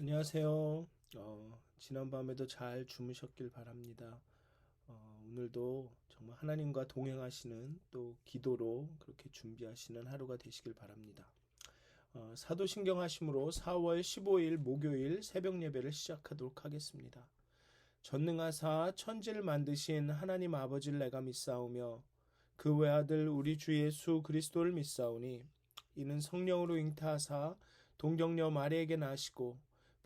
안녕하세요. 어, 지난밤에도 잘 주무셨길 바랍니다. 어, 오늘도 정말 하나님과 동행하시는 또 기도로 그렇게 준비하시는 하루가 되시길 바랍니다. 어, 사도신경 하심으로 4월 15일 목요일 새벽 예배를 시작하도록 하겠습니다. 전능하사 천지를 만드신 하나님 아버지를 내가 믿사오며 그 외아들 우리 주 예수 그리스도를 믿사오니 이는 성령으로 잉타하사 동정녀 마리에게 나시고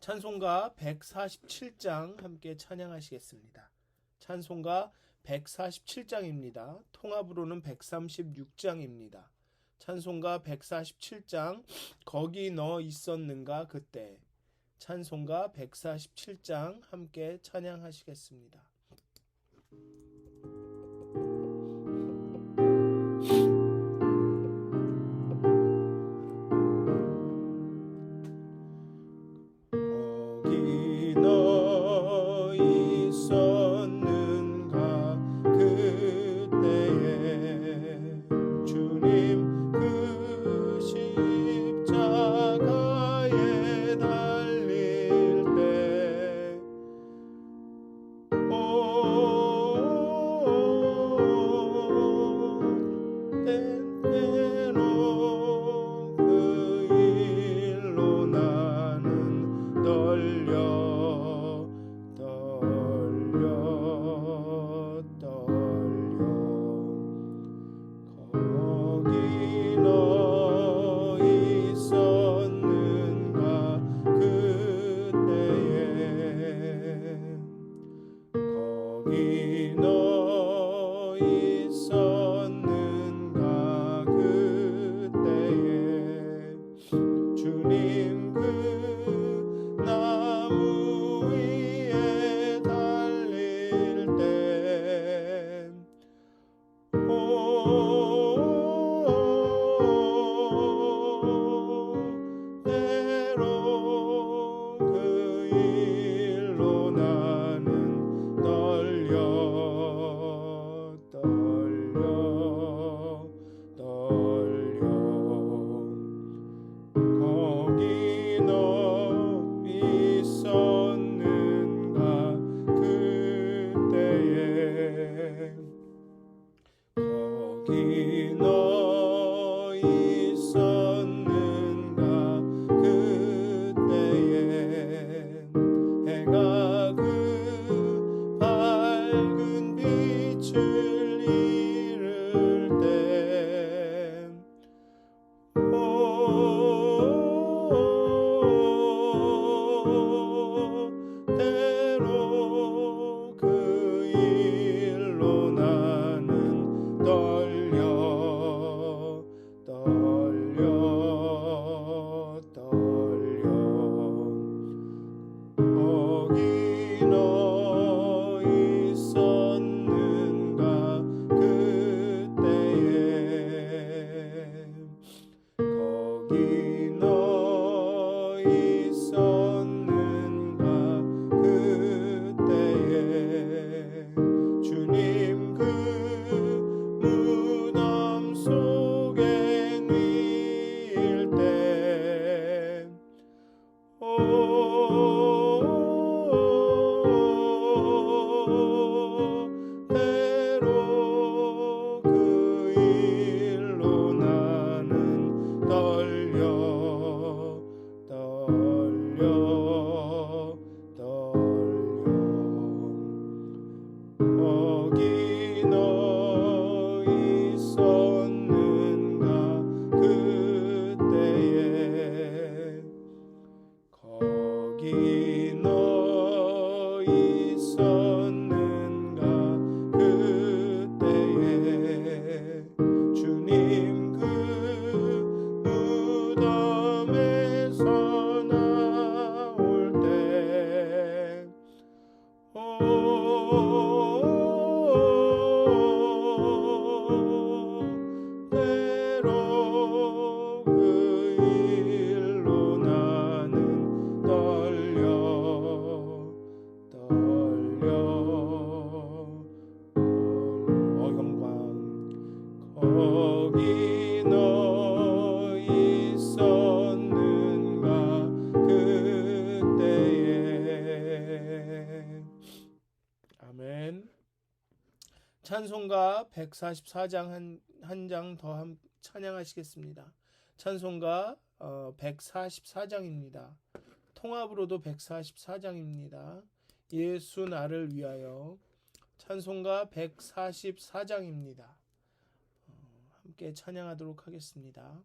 찬송가 147장 함께 찬양하시겠습니다. 찬송가 147장입니다. 통합으로는 136장입니다. 찬송가 147장 거기 너 있었는가 그때 찬송가 147장 함께 찬양하시겠습니다. 거 거 찬송가 144장 한 한 장 더 찬양하시겠습니다. 찬송가 어, 144장입니다. 통합으로도 144장입니다. 예수 나를 위하여 찬송가 144장입니다. 어, 함께 찬양하도록 하겠습니다.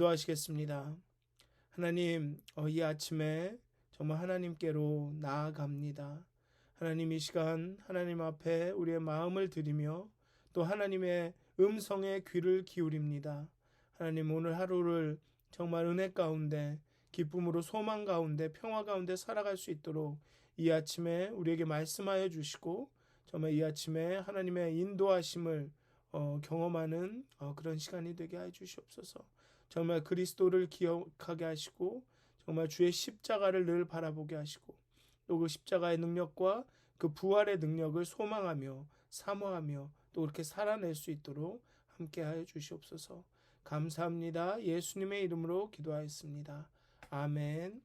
기도하시겠습니다. 하나님, 어, 이 아침에 정말 하나님께로 나아갑니다. 하나님 이 시간 하나님 앞에 우리의 마음을 드리며 또 하나님의 음성에 귀를 기울입니다. 하나님 오늘 하루를 정말 은혜 가운데 기쁨으로 소망 가운데 평화 가운데 살아갈 수 있도록 이 아침에 우리에게 말씀하여 주시고 정말 이 아침에 하나님의 인도하심을 어, 경험하는 어, 그런 시간이 되게 해 주시옵소서. 정말 그리스도를 기억하게 하시고 정말 주의 십자가를 늘 바라보게 하시고 또 그 십자가의 능력과 그 부활의 능력을 소망하며 사모하며 또 그렇게 살아낼 수 있도록 함께하여 주시옵소서. 감사합니다. 예수님의 이름으로 기도하였습니다. 아멘.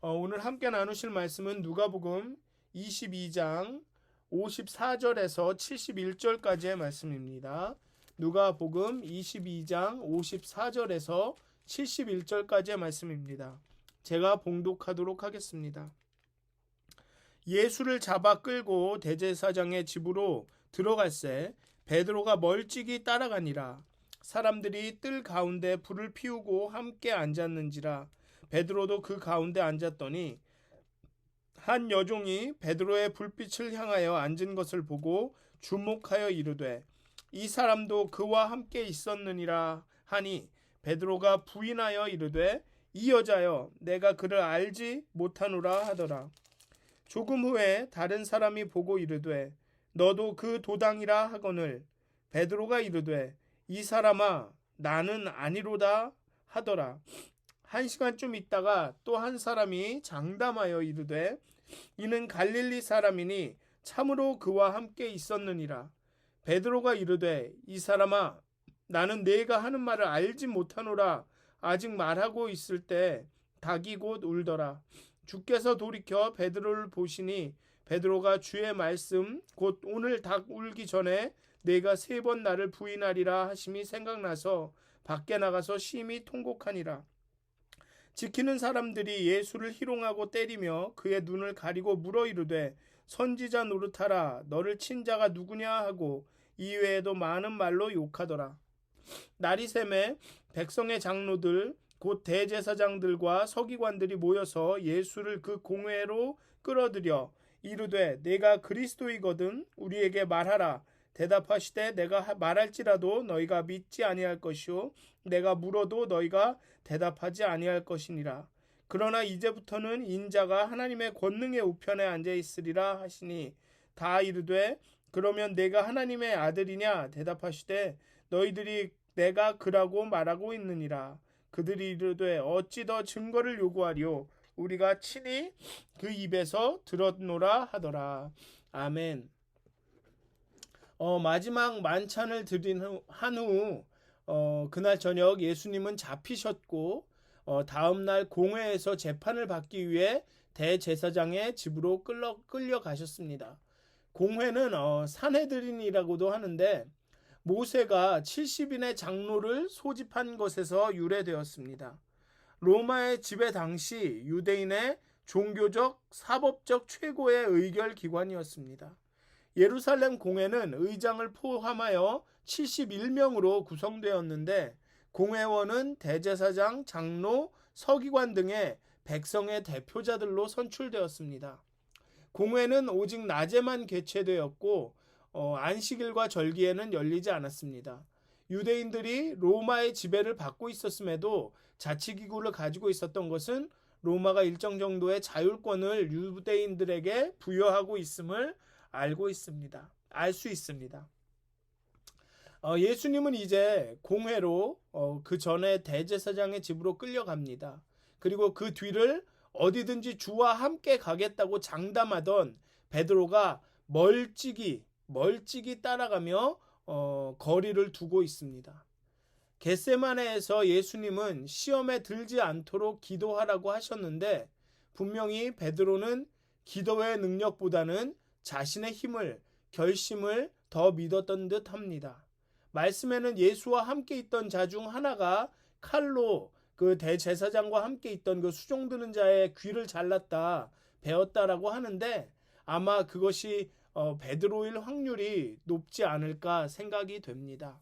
어, 오늘 함께 나누실 말씀은 누가복음 22장 54절에서 71절까지의 말씀입니다. 누가복음 22장 54절에서 71절까지의 말씀입니다. 제가 봉독하도록 하겠습니다. 예수를 잡아 끌고 대제사장의 집으로 들어갈새 베드로가 멀찍이 따라가니라 사람들이 뜰 가운데 불을 피우고 함께 앉았는지라 베드로도 그 가운데 앉았더니 한 여종이 베드로의 불빛을 향하여 앉은 것을 보고 주목하여 이르되 이 사람도 그와 함께 있었느니라 하니 베드로가 부인하여 이르되 이 여자여 내가 그를 알지 못하노라 하더라. 조금 후에 다른 사람이 보고 이르되 너도 그 도당이라 하거늘. 베드로가 이르되 이 사람아 나는 아니로다 하더라. 한 시간쯤 있다가 또 한 사람이 장담하여 이르되 이는 갈릴리 사람이니 참으로 그와 함께 있었느니라 베드로가 이르되 이 사람아 나는 네가 하는 말을 알지 못하노라 아직 말하고 있을 때 닭이 곧 울더라 주께서 돌이켜 베드로를 보시니 베드로가 주의 말씀 곧 오늘 닭 울기 전에 내가 세 번 나를 부인하리라 하심이 생각나서 밖에 나가서 심히 통곡하니라. 지키는 사람들이 예수를 희롱하고 때리며 그의 눈을 가리고 물어 이르되 선지자 노릇하라. 너를 친 자가 누구냐? 하고 이외에도 많은 말로 욕하더라. 날이 샘에 백성의 장로들 곧 대제사장들과 서기관들이 모여서 예수를 그 공회로 끌어들여 이르되 내가 그리스도이거든 우리에게 말하라. 대답하시되 내가 말할지라도 너희가 믿지 아니할 것이요 내가 물어도 너희가 대답하지 아니할 것이니라 그러나 이제부터는 인자가 하나님의 권능의 우편에 앉아 있으리라 하시니 다 이르되 그러면 내가 하나님의 아들이냐? 대답하시되 너희들이 내가 그라고 말하고 있느니라. 그들이 이르되 어찌 더 증거를 요구하리요? 우리가 친히 그 입에서 들었노라 하더라. 아멘. 어, 마지막 만찬을 드린 한후 어, 그날 저녁 예수님은 잡히셨고 어, 다음 날 공회에서 재판을 받기 위해 대제사장의 집으로 끌려, 끌려가셨습니다. 공회는 어, 산헤드린이라고도 하는데 모세가 70인의 장로를 소집한 것에서 유래되었습니다. 로마의 지배 당시 유대인의 종교적, 사법적 최고의 의결 기관이었습니다. 예루살렘 공회는 의장을 포함하여 71명으로 구성되었는데 공회원은 대제사장, 장로, 서기관 등의 백성의 대표자들로 선출되었습니다. 공회는 오직 낮에만 개최되었고 어, 안식일과 절기에는 열리지 않았습니다. 유대인들이 로마의 지배를 받고 있었음에도 자치기구를 가지고 있었던 것은 로마가 일정 정도의 자율권을 유대인들에게 부여하고 있음을 알고 있습니다. 알 수 있습니다. 어, 예수님은 이제 공회로 어, 그 전에 대제사장의 집으로 끌려갑니다. 그리고 그 뒤를 어디든지 주와 함께 가겠다고 장담하던 베드로가 멀찍이 멀찍이 따라가며 어, 거리를 두고 있습니다. 겟세마네에서 예수님은 시험에 들지 않도록 기도하라고 하셨는데 분명히 베드로는 기도의 능력보다는 자신의 힘을 결심을 더 믿었던 듯 합니다. 말씀에는 예수와 함께 있던 자 중 하나가 칼로 그 대제사장과 함께 있던 그 수종 드는 자의 귀를 잘랐다 배웠다라고 하는데 아마 그것이 어, 베드로일 확률이 높지 않을까 생각이 됩니다.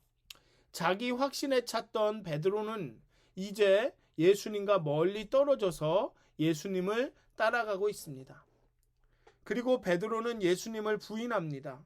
자기 확신에 찼던 베드로는 이제 예수님과 멀리 떨어져서 예수님을 따라가고 있습니다. 그리고 베드로는 예수님을 부인합니다.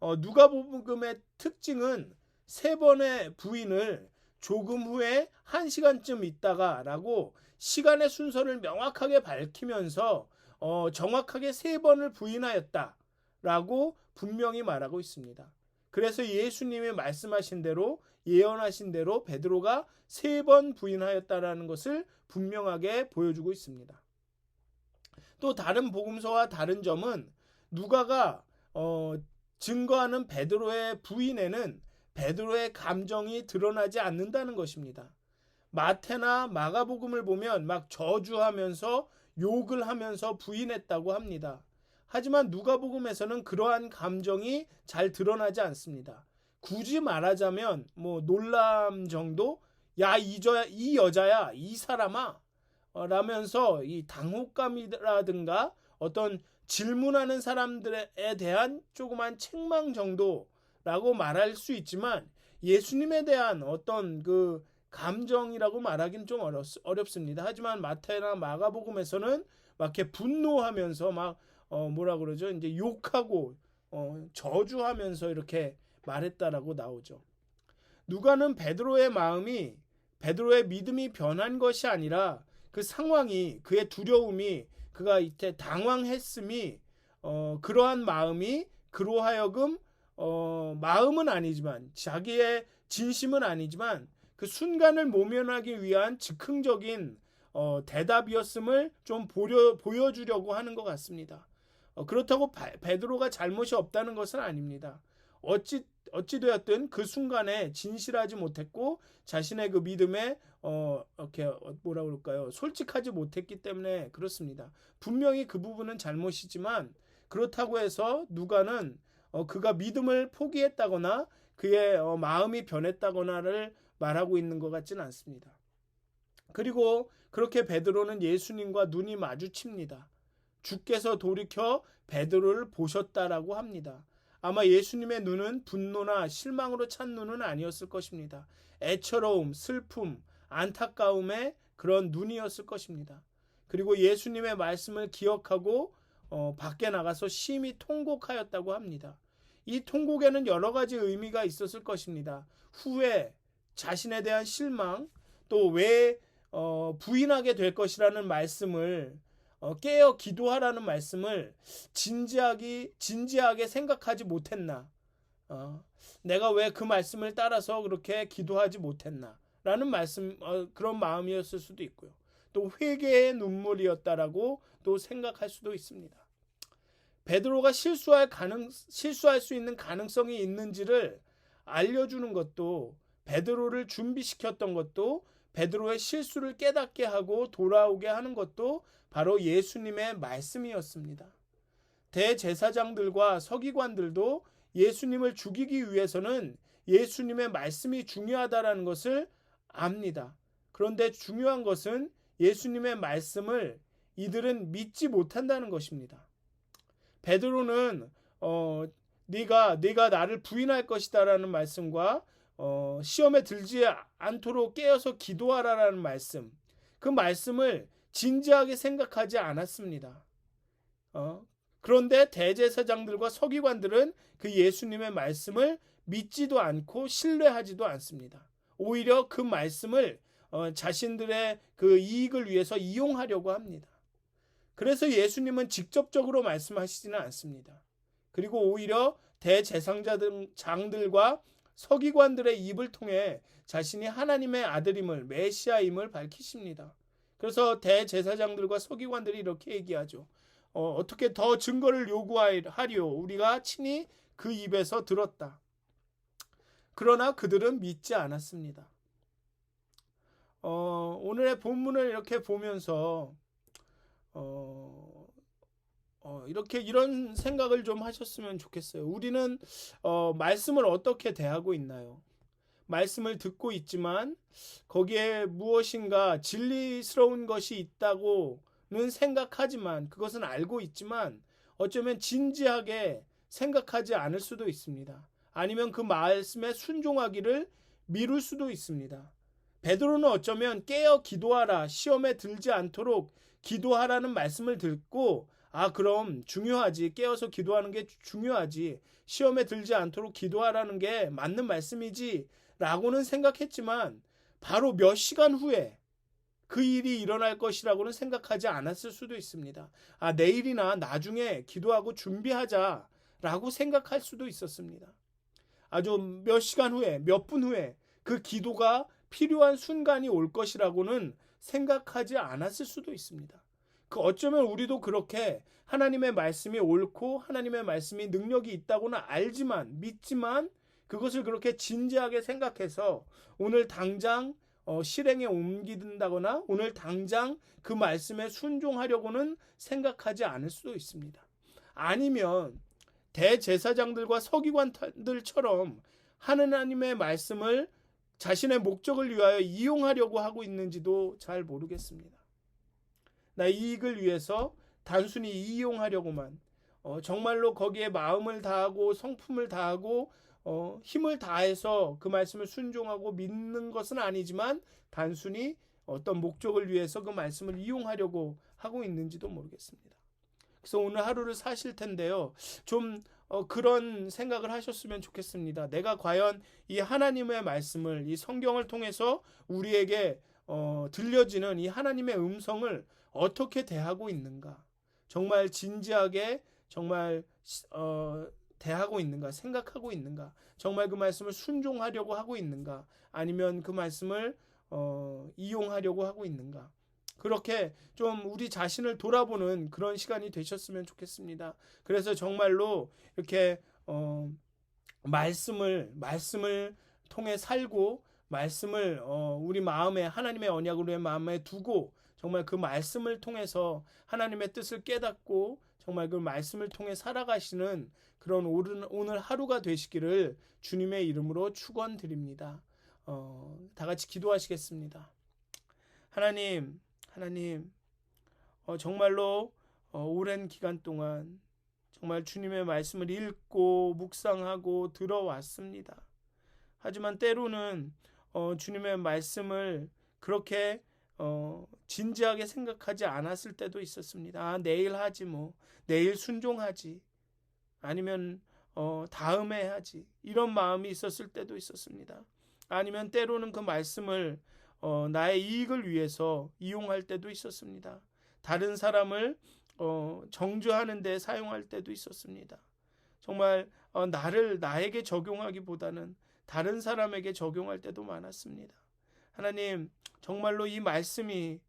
어, 누가복음의 특징은 세 번의 부인을 조금 후에 한 시간쯤 있다가라고 시간의 순서를 명확하게 밝히면서 어, 정확하게 세 번을 부인하였다라고 분명히 말하고 있습니다. 그래서 예수님이 말씀하신 대로 예언하신 대로 베드로가 세 번 부인하였다라는 것을 분명하게 보여주고 있습니다. 또 다른 복음서와 다른 점은 누가가 어, 증거하는 베드로의 부인에는 베드로의 감정이 드러나지 않는다는 것입니다. 마태나 마가복음을 보면 막 저주하면서 욕을 하면서 부인했다고 합니다. 하지만 누가복음에서는 그러한 감정이 잘 드러나지 않습니다. 굳이 말하자면 뭐 놀람 정도 야이이 여자야 이 사람아 어, 라면서 이 당혹감이라든가 어떤 질문하는 사람들에 대한 조그만 책망 정도 라고 말할 수 있지만 예수님에 대한 어떤 그 감정이라고 말하기는 좀 어렵, 어렵습니다. 하지만 마태나 마가복음에서는 막 이렇게 분노하면서 막 어, 뭐라 그러죠? 이제 욕하고 어, 저주하면서 이렇게 말했다라고 나오죠. 누가는 베드로의 마음이 베드로의 믿음이 변한 것이 아니라 그 상황이 그의 두려움이 그가 이때 당황했음이 어, 그러한 마음이 그로 하여금 어, 마음은 아니지만 자기의 진심은 아니지만 그 순간을 모면하기 위한 즉흥적인 어, 대답이었음을 좀 보여, 보여주려고 하는 것 같습니다. 어, 그렇다고 바, 베드로가 잘못이 없다는 것은 아닙니다. 어찌 어찌 되었든 그 순간에 진실하지 못했고 자신의 그 믿음에 어 이렇게 뭐라 그럴까요? 솔직하지 못했기 때문에 그렇습니다. 분명히 그 부분은 잘못이지만 그렇다고 해서 누가는 어 그가 믿음을 포기했다거나 그의 어 마음이 변했다거나를 말하고 있는 것 같지는 않습니다. 그리고 그렇게 베드로는 예수님과 눈이 마주칩니다. 주께서 돌이켜 베드로를 보셨다라고 합니다. 아마 예수님의 눈은 분노나 실망으로 찬 눈은 아니었을 것입니다. 애처로움, 슬픔, 안타까움의 그런 눈이었을 것입니다. 그리고 예수님의 말씀을 기억하고 어, 밖에 나가서 심히 통곡하였다고 합니다. 이 통곡에는 여러 가지 의미가 있었을 것입니다. 후회, 자신에 대한 실망, 또왜 어, 부인하게 될 것이라는 말씀을 어, 깨어 기도하라는 말씀을 진지하게 진지하게 생각하지 못했나? 어, 내가 왜 그 말씀을 따라서 그렇게 기도하지 못했나? 라는 말씀 어, 그런 마음이었을 수도 있고요. 또 회개의 눈물이었다라고 또 생각할 수도 있습니다. 베드로가 실수할 가능 실수할 수 있는 가능성이 있는지를 알려주는 것도 베드로를 준비시켰던 것도 베드로의 실수를 깨닫게 하고 돌아오게 하는 것도 바로 예수님의 말씀이었습니다. 대제사장들과 서기관들도 예수님을 죽이기 위해서는 예수님의 말씀이 중요하다라는 것을 압니다. 그런데 중요한 것은 예수님의 말씀을 이들은 믿지 못한다는 것입니다. 베드로는 어, 네가 네가 나를 부인할 것이다라는 말씀과 어, 시험에 들지 않도록 깨어서 기도하라라는 말씀, 그 말씀을 진지하게 생각하지 않았습니다. 어, 그런데 대제사장들과 서기관들은 그 예수님의 말씀을 믿지도 않고 신뢰하지도 않습니다. 오히려 그 말씀을 어, 자신들의 그 이익을 위해서 이용하려고 합니다. 그래서 예수님은 직접적으로 말씀하시지는 않습니다. 그리고 오히려 대제상자들과 서기관들의 입을 통해 자신이 하나님의 아들임을 메시아임을 밝히십니다. 그래서 대제사장들과 서기관들이 이렇게 얘기하죠. 어, 어떻게 더 증거를 요구하리오? 우리가 친히 그 입에서 들었다. 그러나 그들은 믿지 않았습니다. 어, 오늘의 본문을 이렇게 보면서 어, 어, 이렇게 이런 생각을 좀 하셨으면 좋겠어요. 우리는 어, 말씀을 어떻게 대하고 있나요? 말씀을 듣고 있지만 거기에 무엇인가 진리스러운 것이 있다고는 생각하지만 그것은 알고 있지만 어쩌면 진지하게 생각하지 않을 수도 있습니다. 아니면 그 말씀에 순종하기를 미룰 수도 있습니다. 베드로는 어쩌면 깨어 기도하라 시험에 들지 않도록 기도하라는 말씀을 듣고 아, 그럼 중요하지. 깨어서 기도하는 게 중요하지. 시험에 들지 않도록 기도하라는 게 맞는 말씀이지. 라고는 생각했지만 바로 몇 시간 후에 그 일이 일어날 것이라고는 생각하지 않았을 수도 있습니다. 아, 내일이나 나중에 기도하고 준비하자 라고 생각할 수도 있었습니다. 아주 몇 시간 후에, 몇 분 후에 그 기도가 필요한 순간이 올 것이라고는 생각하지 않았을 수도 있습니다. 그 어쩌면 우리도 그렇게 하나님의 말씀이 옳고 하나님의 말씀이 능력이 있다고는 알지만 믿지만 그것을 그렇게 진지하게 생각해서 오늘 당장 어, 실행에 옮긴다거나 오늘 당장 그 말씀에 순종하려고는 생각하지 않을 수도 있습니다. 아니면 대제사장들과 서기관들처럼 하느님의 말씀을 자신의 목적을 위하여 이용하려고 하고 있는지도 잘 모르겠습니다. 나 이익을 위해서 단순히 이용하려고만 어, 정말로 거기에 마음을 다하고 성품을 다하고 어, 힘을 다해서 그 말씀을 순종하고 믿는 것은 아니지만 단순히 어떤 목적을 위해서 그 말씀을 이용하려고 하고 있는지도 모르겠습니다. 그래서 오늘 하루를 사실 텐데요. 좀 어, 그런 생각을 하셨으면 좋겠습니다. 내가 과연 이 하나님의 말씀을 이 성경을 통해서 우리에게 어, 들려지는 이 하나님의 음성을 어떻게 대하고 있는가? 정말 진지하게 정말 어, 대하고 있는가? 생각하고 있는가? 정말 그 말씀을 순종하려고 하고 있는가? 아니면 그 말씀을 어, 이용하려고 하고 있는가? 그렇게 좀 우리 자신을 돌아보는 그런 시간이 되셨으면 좋겠습니다. 그래서 정말로 이렇게 어, 말씀을 말씀을 통해 살고 말씀을 어, 우리 마음에 하나님의 언약으로의 마음에 두고 정말 그 말씀을 통해서 하나님의 뜻을 깨닫고 정말 그 말씀을 통해 살아가시는 그런 오늘 하루가 되시기를 주님의 이름으로 축원드립니다. 어, 다 같이 기도하시겠습니다. 하나님, 하나님, 어, 정말로 어, 오랜 기간 동안 정말 주님의 말씀을 읽고 묵상하고 들어왔습니다. 하지만 때로는 어, 주님의 말씀을 그렇게 어, 진지하게 생각하지 않았을 때도 있었습니다. 아, 내일 하지 뭐, 내일 순종하지, 아니면 어, 다음에 하지 이런 마음이 있었을 때도 있었습니다. 아니면 때로는 그 말씀을 어, 나의 이익을 위해서 이용할 때도 있었습니다. 다른 사람을 어, 정죄하는 데 사용할 때도 있었습니다. 정말 어, 나를 나에게 적용하기보다는 다른 사람에게 적용할 때도 많았습니다. 하나님, 정말로 이 말씀이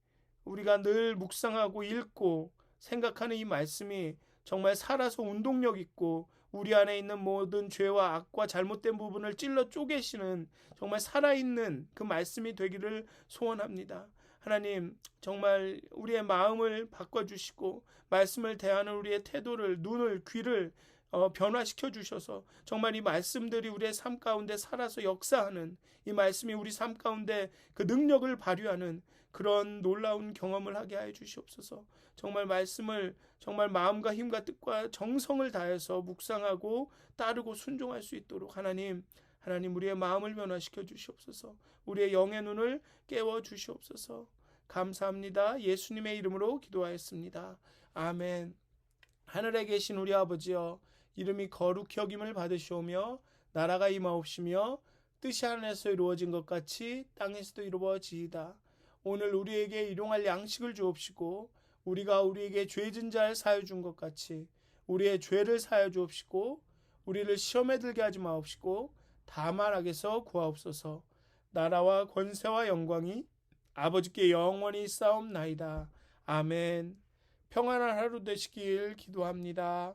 우리가 늘 묵상하고 읽고 생각하는 이 말씀이 정말 살아서 운동력 있고 우리 안에 있는 모든 죄와 악과 잘못된 부분을 찔러 쪼개시는 정말 살아있는 그 말씀이 되기를 소원합니다. 하나님, 정말 우리의 마음을 바꿔주시고, 말씀을 대하는 우리의 태도를, 눈을, 귀를 어, 변화시켜 주셔서 정말 이 말씀들이 우리의 삶 가운데 살아서 역사하는 이 말씀이 우리 삶 가운데 그 능력을 발휘하는 그런 놀라운 경험을 하게 하여 주시옵소서. 정말 말씀을 정말 마음과 힘과 뜻과 정성을 다해서 묵상하고 따르고 순종할 수 있도록 하나님 하나님 우리의 마음을 변화시켜 주시옵소서. 우리의 영의 눈을 깨워 주시옵소서. 감사합니다. 예수님의 이름으로 기도하였습니다. 아멘. 하늘에 계신 우리 아버지여 이름이 거룩히 여김을 받으시오며 나라가 임하옵시며 뜻이 하늘에서 이루어진 것 같이 땅에서도 이루어지이다. 오늘 우리에게 일용할 양식을 주옵시고 우리가 우리에게 죄진 자를 사여 준 것 같이 우리의 죄를 사여 주옵시고 우리를 시험에 들게 하지 마옵시고 다만 악에서 구하옵소서. 나라와 권세와 영광이 아버지께 영원히 싸움나이다. 아멘. 평안한 하루 되시길 기도합니다.